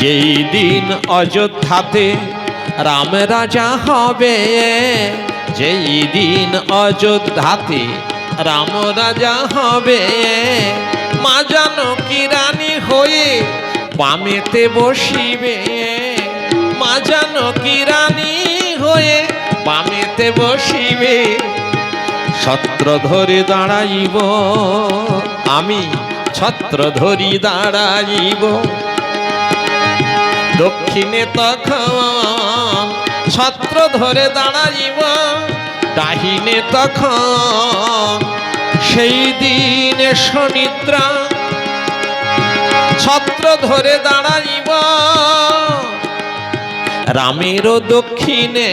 যেই দিন অযোধ্যাতে রাম রাজা হবে, যেই দিন অযোধ্যাতে রাম রাজা হবে, মা জানকী রানী হয়ে বামেতে বসিবে। মা জানকী রানী হয়ে বামেতে বসিবে। ছত্র ধরে দাঁড়াইব, আমি ছত্র ধরি দাঁড়াইব। দক্ষিণে তখন ছত্র ধরে দাঁড়াইব, ডাহিনে তখন সেই দিনে শনিদ্রা ছত্র ধরে দাঁড়াইব, রামেরও দক্ষিণে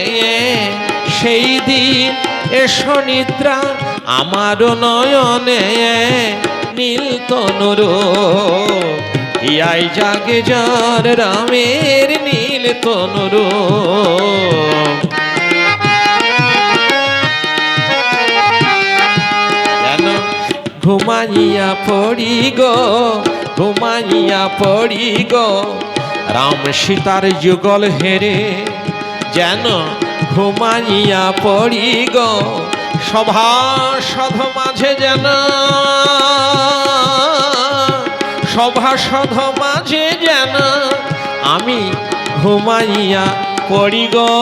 সেই দিন এসো নিদ্রা আমারও নয়নে নীল তনুর ইয়াই জাগে যার রামের নীল তনুর। ঘুমাইয়া পড়ি গো, ঘুমাইয়া পড়ি গো, রাম সীতার যুগল হেরে। যেন ঘুমাইয়া পড়ি গো সভাসধ মাঝে যেন সভাসধ মাঝে যেন আমি ঘুমাইয়া পড়ি গো।